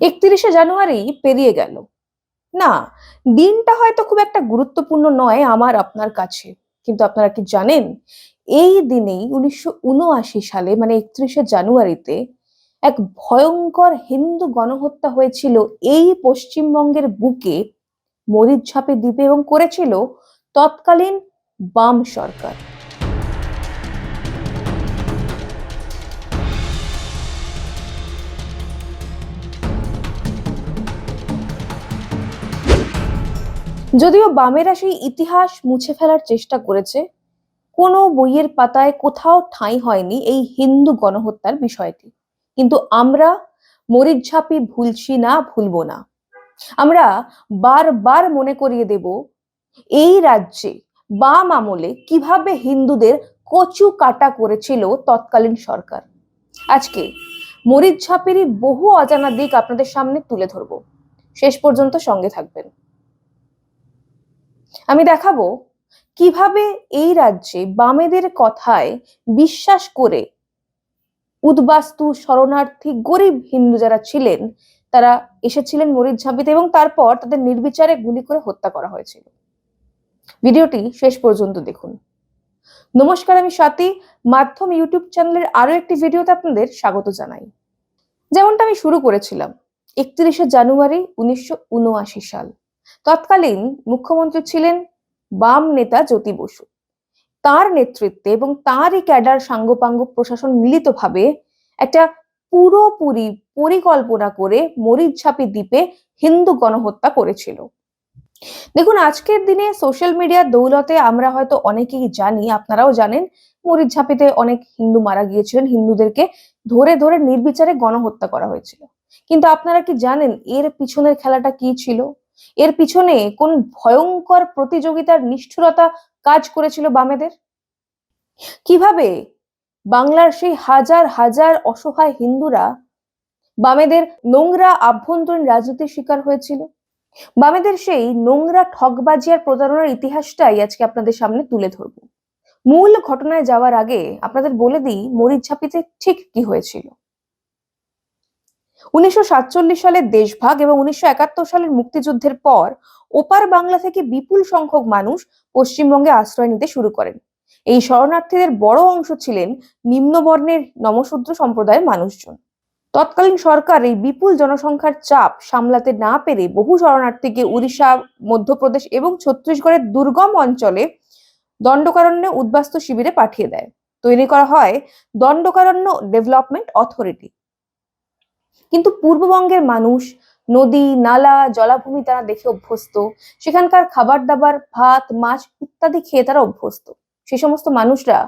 একত্রিশে জানুয়ারি পেরিয়ে গেল। না, দিনটা হয়তো খুব একটা গুরুত্বপূর্ণ নয় আমার আপনার কাছে, কিন্তু আপনারা কি জানেন, এই দিনেই উনিশশো উনআশি সালে মানে একত্রিশে জানুয়ারিতে, এক ভয়ঙ্কর হিন্দু গণহত্যা হয়েছিল এই পশ্চিমবঙ্গের বুকে মরিচ মরিচঝাপে দ্বীপে এবং করেছিল তৎকালীন বাম সরকার। যদিও বামেরা সেই ইতিহাস মুছে ফেলার চেষ্টা করেছে, কোনো বইয়ের পাতায় কোথাও ঠাঁই হয়নি এই হিন্দু গণহত্যার বিষয়টি। কিন্তু আমরা মরিচঝাপি ভুলছি না, ভুলবো না। আমরা বারবার মনে করিয়ে দেব, এই রাজ্যে বাম আমলে কীভাবে হিন্দুদের কচু কাটা করেছিল তৎকালীন সরকার। আজকে মরিচঝাপেরই বহু অজানা দিক আপনাদের সামনে তুলে ধরবো। শেষ পর্যন্ত সঙ্গে থাকবেন। আমি দেখাবো কীভাবে এই রাজ্যে বামেদের কথায় বিশ্বাস করে উদ্বাস্তু, শরণার্থী, গরিব হিন্দু যারা ছিলেন, তারা এসেছিলেন মরিচঝাঁপিতে এবং তারপর তাদের নির্বিচারে গুলি করে হত্যা করা হয়েছিল। ভিডিওটি শেষ পর্যন্ত দেখুন। নমস্কার, আমি স্বাতি। মাধ্যম ইউটিউব চ্যানেলের আরও একটি ভিডিওতে আপনাদের স্বাগত জানাই। যেমনটা আমি শুরু করেছিলাম, একত্রিশে জানুয়ারি উনিশশো উনআশি সাল। তৎকালীন মুখ্যমন্ত্রী ছিলেন বাম নেতা জ্যোতি বসু। তার নেতৃত্বে এবং তারই ক্যাডার সাঙ্গপাঙ্গ প্রশাসন মিলিতভাবে একটা পুরোপুরি পরিকল্পনা করে মরিচঝাপি দ্বীপে হিন্দু গণহত্যা করেছিল। দেখুন, আজকের দিনে সোশ্যাল মিডিয়ার দৌলতে আমরা হয়তো অনেকেই জানি, আপনারাও জানেন, মরিচঝাপিতে অনেক হিন্দু মারা গিয়েছিলেন, হিন্দুদেরকে ধরে ধরে নির্বিচারে গণহত্যা করা হয়েছিল। কিন্তু আপনারা কি জানেন, এর পিছনের খেলাটা কি ছিল? এর পিছনে কোন ভয়ঙ্কর প্রতিযোগিতার নিষ্ঠুরতা কাজ করেছিল বামেদের? কীভাবে বাংলার সেই হাজার হাজার অসহায় হিন্দুরা বামেদের নোংরা আভ্যন্তরীণ রাজনীতির শিকার হয়েছিল? বামেদের সেই নোংরা ঠকবাজি আর প্রতারণার ইতিহাসটাই আজকে আপনাদের সামনে তুলে ধরব। মূল ঘটনায় যাওয়ার আগে আপনাদের বলে দিই, মরিচ মরিচঝাপিতে ঠিক কি হয়েছিল? উনিশশো সালের দেশভাগ এবং উনিশশো একাত্তর সালের মুক্তিযুদ্ধের পর ওপার বাংলা থেকে বিপুল সংখ্যক মানুষ পশ্চিমবঙ্গে আশ্রয় নিতে শুরু করেন। এই শরণার্থীদের বড় অংশ ছিলেন নিম্নবর্ণের নমশূদ্র সম্প্রদায়ের মানুষজন। তৎকালীন সরকার এই বিপুল জনসংখ্যার চাপ সামলাতে না পেরে বহু শরণার্থীকে উড়িষ্যা, মধ্যপ্রদেশ এবং ছত্তিশগড়ের দুর্গম অঞ্চলে দণ্ডকারণ্যে উদ্বাস্তু শিবিরে পাঠিয়ে দেয়। তৈরি করা হয় দণ্ডকারণ্য ডেভেলপমেন্ট অথরিটি। কিন্তু পূর্ববঙ্গের মানুষ, নদী, নালা, জলাভূমি তারা দেখে অভ্যস্ত। সেখানকার খাবার দাবার ভাত, মাছ ইত্যাদি খেয়ে তারা অভ্যস্ত। সে সমস্ত মানুষরা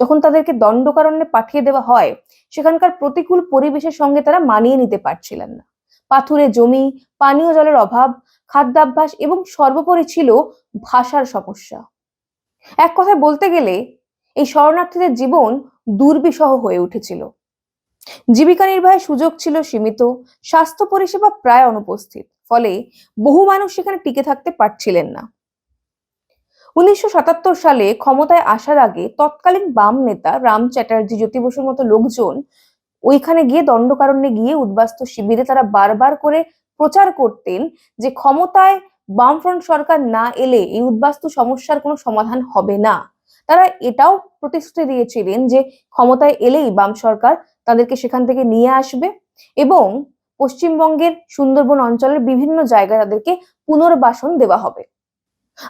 যখন তাদেরকে দণ্ডকারণ্যে পাঠিয়ে দেওয়া হয়, সেখানকার প্রতিকূল পরিবেশের সঙ্গে তারা মানিয়ে নিতে পারছিলেন না। পাথুরে জমি, পানীয় জলের অভাব, খাদ্যাভ্যাস এবং সর্বোপরি ছিল ভাষার সমস্যা। এক কথায় বলতে গেলে, এই শরণার্থীদের জীবন দুর্বিষহ হয়ে উঠেছিল। জীবিকা নির্বাহের সুযোগ ছিল সীমিত, স্বাস্থ্য পরিষেবা প্রায় অনুপস্থিত, ফলে বহু মানুষ সেখানে টিকে থাকতে পারছিলেন না। উনিশশো সাতাত্তর সালে ক্ষমতায় আসার আগে তৎকালীন বাম নেতা রাম চ্যাটার্জি, জ্যোতি বসুর মতো লোকজন ওইখানে গিয়ে দণ্ডকারণ্যে গিয়ে উদ্বাস্তু শিবিরে তারা বারবার করে প্রচার করতেন যে ক্ষমতায় বামফ্রন্ট সরকার না এলে এই উদ্বাস্তু সমস্যার কোনো সমাধান হবে না। তারা এটাও প্রতিশ্রুতি দিয়েছিলেন যে ক্ষমতায় এলেই বাম সরকার তাদেরকে সেখান থেকে নিয়ে আসবে এবং পশ্চিমবঙ্গের সুন্দরবন অঞ্চলের বিভিন্ন জায়গায় তাদেরকে পুনর্বাসন দেওয়া হবে।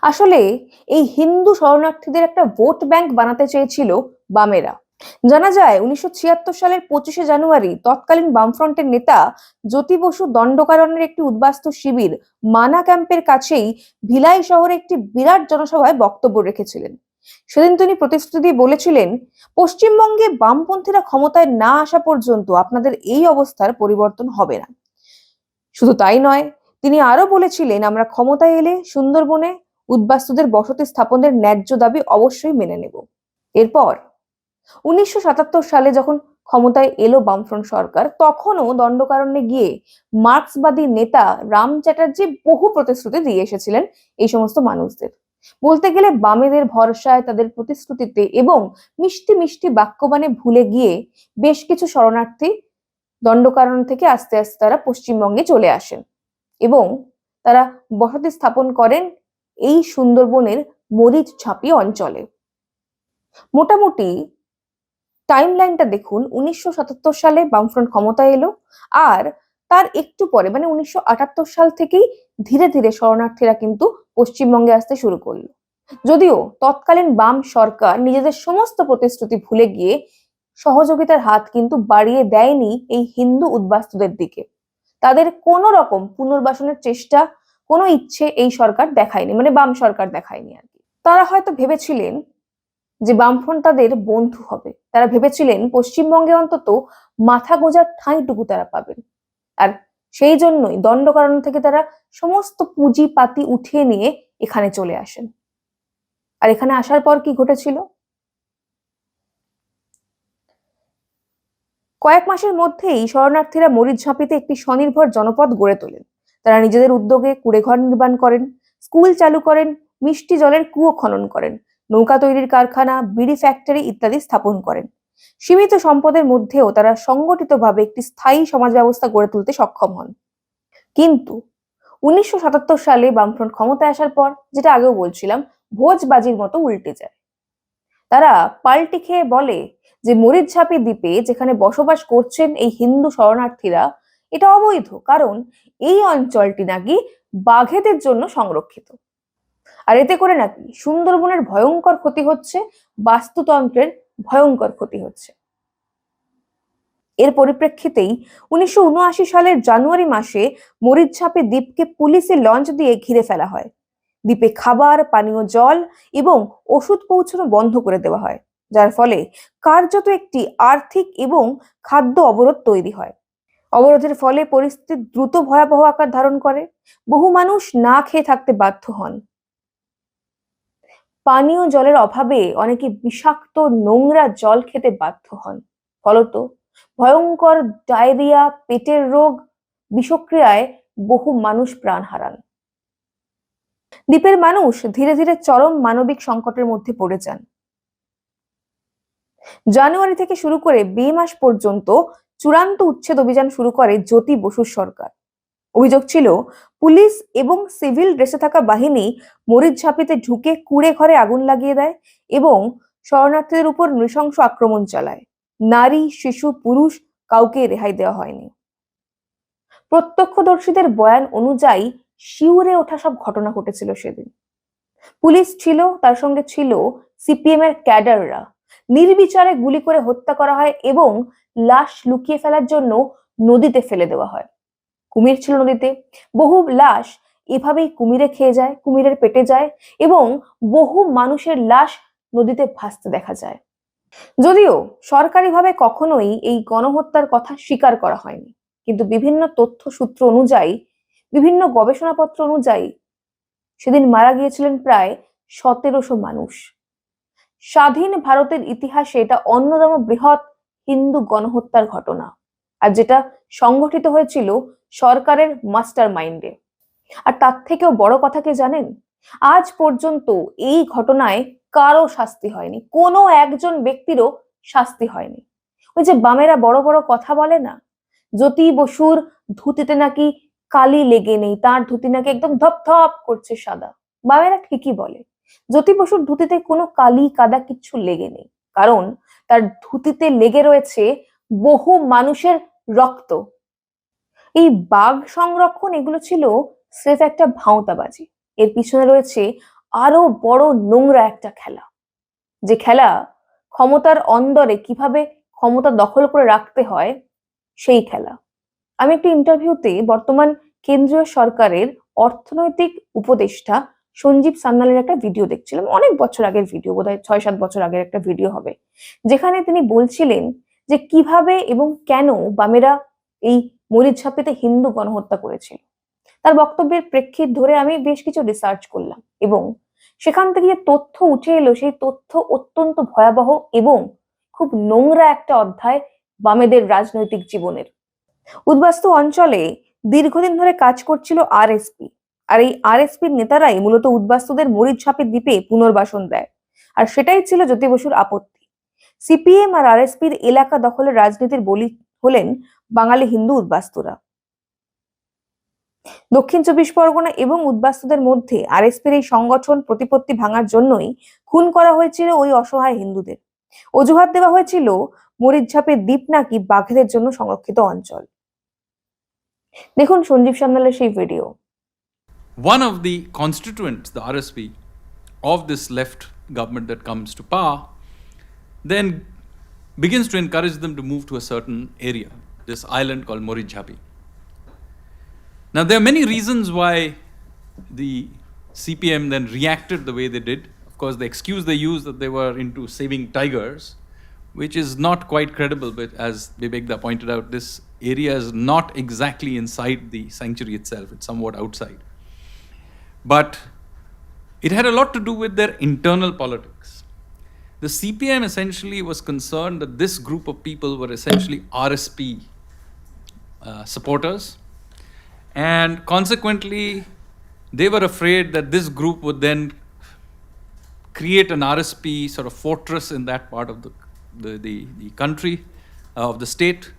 আসলে এই হিন্দু শরণার্থীদের একটা ভোট ব্যাংক বানাতে চেয়েছিল বামেরা। জানা যায় উনিশশো ছিয়াত্তর সালের পঁচিশে জানুয়ারি তৎকালীন বামফ্রন্টের নেতা জ্যোতি বসু দণ্ডকারণের একটি উদ্বাস্তু শিবির মানা ক্যাম্পের কাছেই ভিলাই শহরে একটি বিরাট জনসভায় বক্তব্য রেখেছিলেন। সেদিন তিনি প্রতিশ্রুতি দিয়ে বলেছিলেন, পশ্চিমবঙ্গে বামপন্থীরা ক্ষমতায় না আসা পর্যন্ত আপনাদের এই অবস্থার পরিবর্তন হবে না। শুধু তাই নয়, তিনি আরও বলেছিলেন, আমরা ক্ষমতায় এলে সুন্দরবনে উদ্বাস্তুদের বসতি স্থাপনের ন্যায্য দাবি অবশ্যই মেনে নেব। এরপর, উনিশশো সাতাত্তর সালে যখন ক্ষমতায় এলো বামফ্রন্ট সরকার, তখনও দণ্ডকারণ্যে গিয়ে মার্ক্সবাদী নেতা রাম চ্যাটার্জি বহু প্রতিশ্রুতি দিয়ে এসেছিলেন এই সমস্ত মানুষদের। বলতে গেলে বামেদের ভরসায় তাদের প্রতিশ্রুতিতে এবং মিষ্টি মিষ্টি বাক্যবাণে ভুলে গিয়ে বেশ কিছু শরণার্থী দণ্ডকারণ থেকে আস্তে আস্তে তারা পশ্চিমবঙ্গে চলে আসেন এবং তারা বসতি স্থাপন করেন এই সুন্দরবনের মরিচ ছাপি অঞ্চলে। মোটামুটি টাইম লাইনটা দেখুন, উনিশশো সাতাত্তর সালে বামফ্রন্ট ক্ষমতায় এলো আর তার একটু পরে মানে উনিশশো আটাত্তর সাল থেকেই ধীরে ধীরে শরণার্থীরা কিন্তু পশ্চিমবঙ্গে আসতে শুরু করল। যদিও তৎকালীন বাম সরকার নিজেদের সমস্ত প্রতিশ্রুতি ভুলে গিয়ে সহযোগিতার হাত কিন্তু বাড়িয়ে দেয়নি এই হিন্দু উদ্বাস্তুদের দিকে। তাদের কোনো রকম পুনর্বাসনের চেষ্টা, কোনো ইচ্ছে এই সরকার দেখায়নি মানে বাম সরকার দেখায়নি আর কি। তারা হয়তো ভেবেছিলেন যে বামফ্রন্ট তাদের বন্ধু হবে। তারা ভেবেছিলেন পশ্চিমবঙ্গে অন্তত মাথা গোজার ঠাঁইটুকু তারা পাবেন। আর সেই জন্যই দণ্ডকারণ থেকে তারা সমস্ত পুঁজি পাতি উঠিয়ে নিয়ে এখানে চলে আসেন। আর এখানে আসার পর কি ঘটেছিল? কয়েক মাসের মধ্যেই শরণার্থীরা মরিচঝাঁপিতে একটি স্বনির্ভর জনপদ গড়ে তোলেন। তারা নিজেদের উদ্যোগে কুড়েঘর নির্মাণ করেন, স্কুল চালু করেন, মিষ্টি জলের কুয়ো খনন করেন, নৌকা তৈরির কারখানা, বিড়ি ফ্যাক্টরি ইত্যাদি স্থাপন করেন। সীমিত সম্পদের মধ্যেও তারা সংগঠিতভাবে একটি স্থায়ী সমাজ ব্যবস্থা গড়ে তুলতে সক্ষম হন। কিন্তু উনিশশো সাতাত্তর সালে বামফ্রন্ট ক্ষমতায় আসার পর, যেটা আগেও বলছিলাম, ভোজবাজির মতো উল্টে যায়। তারা পাল্টি খেয়ে বলে যে মরিচঝাপি দ্বীপে যেখানে বসবাস করছেন এই হিন্দু শরণার্থীরা, এটা অবৈধ, কারণ এই অঞ্চলটি নাকি বাঘেদের জন্য সংরক্ষিত। আর এতে করে নাকি সুন্দরবনের ভয়ঙ্কর ক্ষতি হচ্ছে বাস্তুতন্ত্রের ভয়ঙ্কর ক্ষতি হচ্ছে। এর পরিপ্রেক্ষিতেই উনিশশো উনআশি সালের জানুয়ারি মাসে মরিচঝাপে দ্বীপকে পুলিশের লঞ্চ দিয়ে ঘিরে ফেলা হয়। দ্বীপে খাবার, পানীয় জল এবং ওষুধ পৌঁছানো বন্ধ করে দেওয়া হয়, যার ফলে কার্যত একটি আর্থিক এবং খাদ্য অবরোধ তৈরি হয়। অবরোধের ফলে পরিস্থিতি দ্রুত ভয়াবহ আকার ধারণ করে। বহু মানুষ না খেয়ে থাকতে বাধ্য হন। পানীয় জলের অভাবে অনেকে বিষাক্ত নোংরা জল খেতে বাধ্য হন। ফলত ভয়ঙ্কর ডায়রিয়া, পেটের রোগ বিষক্রিয়ায় বহু মানুষ প্রাণ হারান। দ্বীপের মানুষ ধীরে ধীরে চরম মানবিক সংকটের মধ্যে পড়ে যান। জানুয়ারি থেকে শুরু করে মে মাস পর্যন্ত চূড়ান্ত উচ্ছেদ অভিযান শুরু করে জ্যোতি বসুর সরকার। অভিযোগ ছিল, পুলিশ এবং সিভিল ড্রেসে থাকা বাহিনী মরিচ ঝাঁপিতে ঢুকে কুড়ে ঘরে আগুন লাগিয়ে দেয় এবং শরণার্থীদের উপর নৃশংস আক্রমণ চালায়। নারী, শিশু, পুরুষ কাউকে রেহাই দেওয়া হয়নি। প্রত্যক্ষদর্শীদের বয়ান অনুযায়ী শিউরে ওঠা সব ঘটনা ঘটেছিল সেদিন। পুলিশ ছিল, তার সঙ্গে ছিল সিপিএম এর ক্যাডাররা। নির্বিচারে গুলি করে হত্যা করা হয় এবং লাশ লুকিয়ে ফেলার জন্য নদীতে ফেলে দেওয়া হয়। কুমির ছিল নদীতে। বহু লাশ এভাবেই কুমিরে খেয়ে যায়, কুমিরের পেটে যায় এবং বহু মানুষের লাশ নদীতে ভাসতে দেখা যায়। যদিও সরকারিভাবে কখনোই এই গণহত্যার কথা স্বীকার করা হয়নি। কিন্তু বিভিন্ন তথ্য সূত্র অনুযায়ী, বিভিন্ন গবেষণাপত্র অনুযায়ী সেদিন মারা গিয়েছিলেন প্রায় সতেরোশো মানুষ। স্বাধীন ভারতের ইতিহাসে এটা অন্যতম বৃহৎ হিন্দু গণহত্যার ঘটনা। আর যেটা সংগঠিত হয়েছিল সরকারের মাস্টার মাইন্ডে আর তার থেকেও বড় কথা কি জানেন? আজ পর্যন্ত এই ঘটনায় কারও শাস্তি হয়নি, কোনো একজন ব্যক্তিরও শাস্তি হয়নি। ওই যে বামেরা বড় বড় কথা বলে না? জ্যোতি বসুর ধুতিতে নাকি কালি লেগে নেই, তার ধুতি নাকি একদম ধপ ধপ করছে সাদা। বামেরা ঠিকই বলে, জ্যোতি বসুর ধুতিতে কোনো কালি কাদা কিচ্ছু লেগে নেই। কারণ তার ধুতিতে লেগে রয়েছে বহু মানুষের রক্ত। এই বাঘ সংরক্ষণ এগুলো ছিল স্রেফ একটা ভাঁওতাবাজি। এর পিছনে রয়েছে আরও বড় নোংরা একটা খেলা। যে খেলা ক্ষমতার অন্দরে কীভাবে ক্ষমতা দখল করে রাখতে হয়, সেই খেলা। আমি একটি ইন্টারভিউতে বর্তমান কেন্দ্রীয় সরকারের অর্থনৈতিক উপদেষ্টা সঞ্জীব সান্যালের একটা ভিডিও দেখছিলাম। অনেক বছর আগের ভিডিও, বোধহয় ছয় সাত বছর আগের একটা ভিডিও হবে। যেখানে তিনি বলছিলেন যে কীভাবে এবং কেন বামেরা এই মরিচঝাপিতে হিন্দু গণহত্যা করেছিল। তার বক্তব্যের প্রেক্ষিত ধরে আমি বেশ কিছু রিসার্চ করলাম এবং সেখান থেকে যে তথ্য উঠে এলো সেই তথ্য অত্যন্ত ভয়াবহ এবং খুব নোংরা একটা অধ্যায় বামেদের রাজনৈতিক জীবনের। উদ্বাস্তু অঞ্চলে দীর্ঘদিন ধরে কাজ করছিল আরএসপি আর এই আরএসপির নেতারাই মূলত উদ্বাস্তুদের মরিচঝাপের দ্বীপে পুনর্বাসন দেয়। আর সেটাই ছিল জ্যোতি বসুর আপত্তি। সিপিএম আর আরএসপির এলাকা দখলের রাজনীতির বলি হলেন বাঙালি হিন্দু উদ্বাস্তুরা। দক্ষিণ চব্বিশ পরগনা এবং উদ্বাস্তুদের মধ্যে আরএসপির এই সংগঠন প্রতিপত্তি ভাঙার জন্যই খুন করা হয়েছিল ওই অসহায় হিন্দুদের। অজুহাত দেওয়া হয়েছিল মরিচঝাপের দ্বীপ নাকি বাঘেদের জন্য সংরক্ষিত অঞ্চল। দেখুন সঞ্জীব সান্যালের সেই video. One of the constituents, the RSP, of this left government that comes to power, then begins to encourage them to move to a certain area, this island called Morijhapi. Now, there are many reasons why the CPM then reacted the way they did. Of course, the excuse they used that they were into saving tigers, which is not quite credible, but as Vivekda pointed out, this area is not exactly inside the sanctuary itself, it's somewhat outside but it had a lot to do with their internal politics. The CPM essentially was concerned that this group of people were essentially RSP uh, supporters, and consequently, they were afraid that this group would then create an RSP sort of fortress in that part of the, the, the, the country, uh, of the state,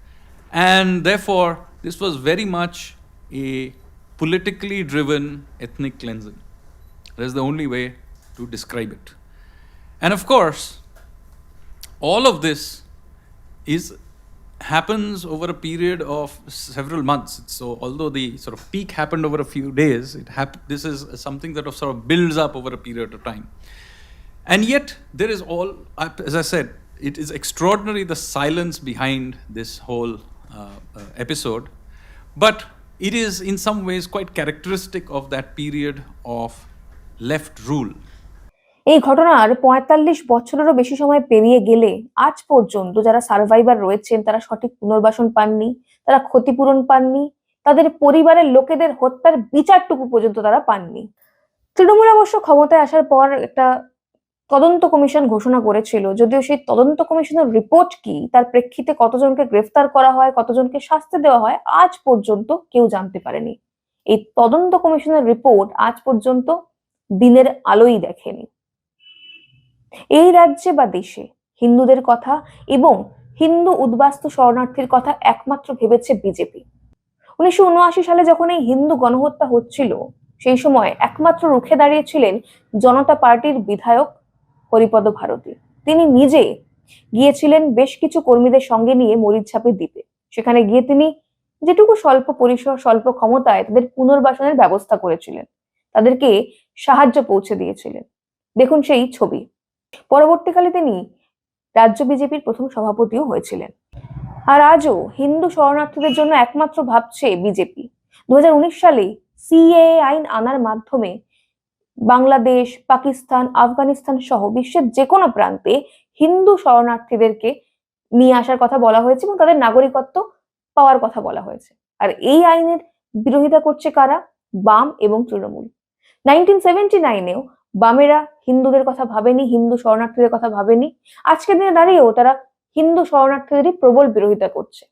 and therefore, this was very much a politically driven ethnic cleansing. That's the only way to describe it. And of course, all of this is happens over a period of several months. So although the sort of peak happened over a few days, it hap- this is something that sort of builds up over a period of time. And yet there is all, as I said, it is extraordinary the silence behind this whole uh, uh, episode. But it is in some ways quite characteristic of that period of left rule. এই ঘটনার পঁয়তাল্লিশ বছরেরও বেশি সময় পেরিয়ে গেলে আজ পর্যন্ত যারা সার্ভাইভার রয়েছেন, তারা সঠিক পুনর্বাসন পাননি, তারা ক্ষতিপূরণ পাননি, তাদের পরিবারের লোকেদের হত্যার বিচারটুকু পর্যন্ত তারা পাননি। তৃণমূল অবশ্য ক্ষমতায় আসার পর একটা তদন্ত কমিশন ঘোষণা করেছিল, যদিও সেই তদন্ত কমিশনের রিপোর্ট কি, তার প্রেক্ষিতে কতজনকে গ্রেফতার করা হয়, কতজনকে শাস্তি দেওয়া হয়, আজ পর্যন্ত কেউ জানতে পারেনি। এই তদন্ত কমিশনের রিপোর্ট আজ পর্যন্ত দিনের আলোই দেখেনি। এই রাজ্যে বা দেশে হিন্দুদের কথা এবং হিন্দু উদ্বাস্তু শরণার্থীর কথা একমাত্র ভেবেছে বিজেপি। উনিশশো উনআশি সালে যখন এই হিন্দু গণহত্যা হচ্ছিল, সেই সময় একমাত্র রুখে দাঁড়িয়েছিলেন জনতা পার্টির বিধায়ক হরিপদ ভারতী। তিনি নিজে গিয়েছিলেন বেশ কিছু কর্মীদের সঙ্গে নিয়ে মরিচঝাপের দ্বীপে। সেখানে গিয়ে তিনি যেটুকু স্বল্প পরিসর, স্বল্প ক্ষমতায় তাদের পুনর্বাসনের ব্যবস্থা করেছিলেন। তাদেরকে সাহায্য পৌঁছে দিয়েছিলেন। দেখুন সেই ছবি। পরবর্তীকালে তিনি রাজ্য বিজেপির প্রথম সভাপতিও হয়েছিলেন। আর আজও হিন্দু শরণার্থীদের জন্য একমাত্র ভাবছে বিজেপি। দু হাজার উনিশ সালে সিএ আইন আনার মাধ্যমে বাংলাদেশ, পাকিস্তান, আফগানিস্তান সহ বিশ্বের যে কোনো প্রান্তে হিন্দু শরণার্থীদেরকে নিয়ে আসার কথা বলা হয়েছে এবং তাদের নাগরিকত্ব পাওয়ার কথা বলা হয়েছে। আর এই আইনের বিরোধিতা করছে কারা? বাম এবং তৃণমূল। নাইনটিন সেভেন্টি নাইনেও বামেরা হিন্দুদের কথা ভাবেনি, হিন্দু শরণার্থীদের কথা ভাবেনি। আজকের দিনে দাঁড়িয়েও তারা হিন্দু শরণার্থীদেরই প্রবল বিরোধিতা করছে।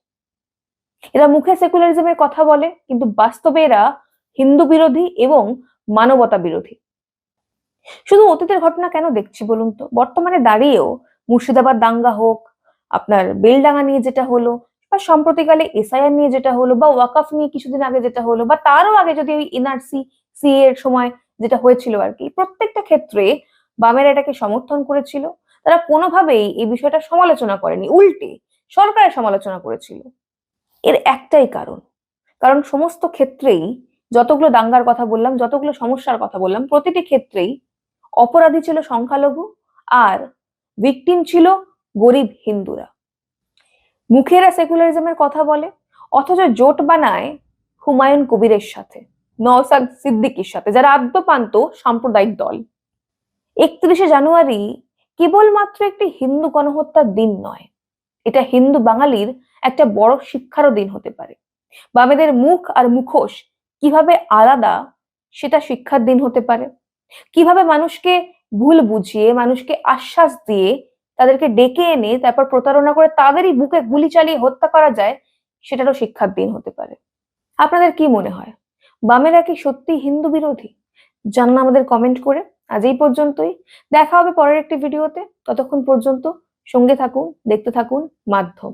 এরা মুখে সেকুলারিজমের কথা বলে, কিন্তু বাস্তবে এরা হিন্দু বিরোধী এবং মানবতা বিরোধী। শুধু অতীতের ঘটনা কেন দেখছি বলুন তো? বর্তমানে দাঁড়িয়েও মুর্শিদাবাদ দাঙ্গা হোক, আপনার বেলডাঙ্গা নিয়ে যেটা হলো, বা সম্প্রতিকালে এসআইআর নিয়ে যেটা হলো, বা ওয়াকাফ নিয়ে কিছুদিন আগে যেটা হলো, বা তারও আগে যদি ওই এনআরসি সি এর সময় যেটা হয়েছিল আর কি। প্রত্যেকটা ক্ষেত্রে বামেরা এটাকে সমর্থন করেছিল। তারা কোনোভাবেই এই বিষয়টা সমালোচনা করেনি, উল্টে সরকারের সমালোচনা করেছিল। এর একটাই কারণ। কারণ সমস্ত ক্ষেত্রেই যতগুলো দাঙ্গার কথা বললাম, যতগুলো সমস্যার কথা বললাম, প্রতিটি ক্ষেত্রেই অপরাধী ছিল সংখ্যালঘু আর ভিকটিম ছিল গরিব হিন্দুরা। মুখেরা সেকুলারিজমের কথা বলে, অথচ জোট বানায় হুমায়ুন কবিরের সাথে। নওসাদ সিদ্দিকির সাথে, যারা আদ্যপান্ত সাম্প্রদায়িক দল। একত্রিশে জানুয়ারি কেবলমাত্র একটি হিন্দু গণহত্যার দিন নয়, এটা হিন্দু বাঙালির একটা বড় শিক্ষারও দিন হতে পারে। বামেদের মুখ আর মুখোশ কীভাবে আলাদা, সেটা শিক্ষার দিন হতে পারে। কীভাবে মানুষকে ভুল বুঝিয়ে, মানুষকে আশ্বাস দিয়ে তাদেরকে ডেকে এনে তারপর প্রতারণা করে তাদেরই বুকে গুলি চালিয়ে হত্যা করা যায়, সেটারও শিক্ষার দিন হতে পারে। আপনাদের কি মনে হয়? বামেরা কি সত্যি হিন্দু বিরোধী? জানান আমাদের কমেন্ট করে। আজ এই পর্যন্তই। দেখা হবে পরের একটি ভিডিওতে ততক্ষণ পর্যন্ত সঙ্গে থাকুন, দেখতে থাকুন, মাধ্যম।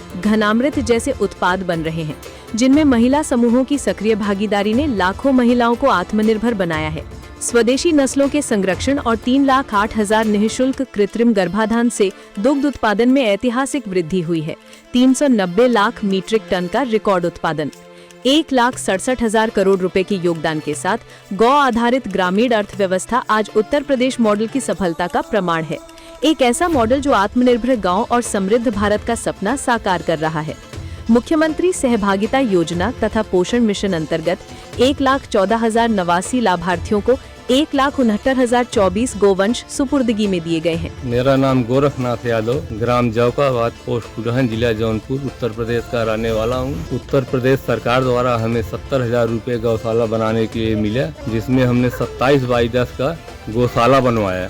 घनामृत जैसे उत्पाद बन रहे हैं, जिनमें महिला समूहों की सक्रिय भागीदारी ने लाखों महिलाओं को आत्मनिर्भर बनाया है। स्वदेशी नस्लों के संरक्षण और तीन लाख आठ हज़ार निःशुल्क कृत्रिम गर्भाधान से दुग्ध उत्पादन में ऐतिहासिक वृद्धि हुई है। 390 लाख मीट्रिक टन का रिकॉर्ड उत्पादन। एक लाख सड़सठ हज़ार करोड़ रुपए के योगदान के साथ गौ आधारित ग्रामीण अर्थव्यवस्था आज उत्तर प्रदेश मॉडल की सफलता का प्रमाण है। एक ऐसा मॉडल जो आत्मनिर्भर गाँव और समृद्ध भारत का सपना साकार कर रहा है। मुख्यमंत्री सहभागिता योजना तथा पोषण मिशन अंतर्गत एक लाख चौदह हज़ार नवासी लाभार्थियों को एक लाख उनहत्तर हज़ार चौबीस गोवंश सुपुर्दगी में दिए गए हैं। मेरा नाम गोरखनाथ यादव, ग्राम जौकाबाद पोस्ट कुडहन जिला जौनपुर, उत्तर प्रदेश का रहने वाला हूँ। उत्तर प्रदेश सरकार द्वारा हमें सत्तर हज़ार रूपए गौशाला बनाने के लिए मिला, जिसमें हमने सत्ताईस बाई दस का गौशाला बनवाया।